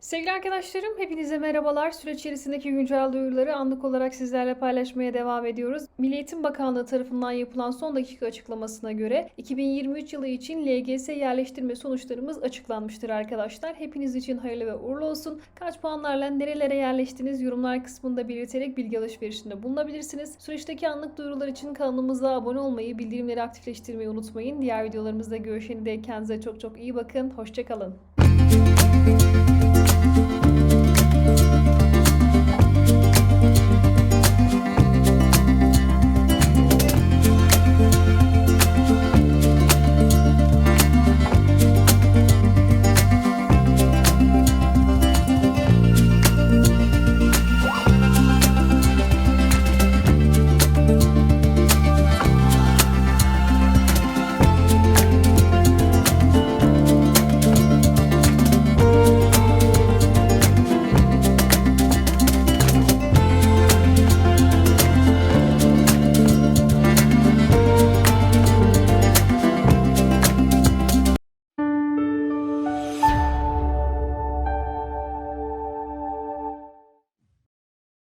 Sevgili arkadaşlarım hepinize merhabalar. Süreç içerisindeki güncel duyuruları anlık olarak sizlerle paylaşmaya devam ediyoruz. Milli Eğitim Bakanlığı tarafından yapılan son dakika açıklamasına göre 2023 yılı için LGS yerleştirme sonuçlarımız açıklanmıştır arkadaşlar. Hepiniz için hayırlı ve uğurlu olsun. Kaç puanlarla nerelere yerleştiniz yorumlar kısmında belirterek bilgi alışverişinde bulunabilirsiniz. Süreçteki anlık duyurular için kanalımıza abone olmayı, bildirimleri aktifleştirmeyi unutmayın. Diğer videolarımızda görüşene dek kendinize çok çok iyi bakın. Hoşçakalın.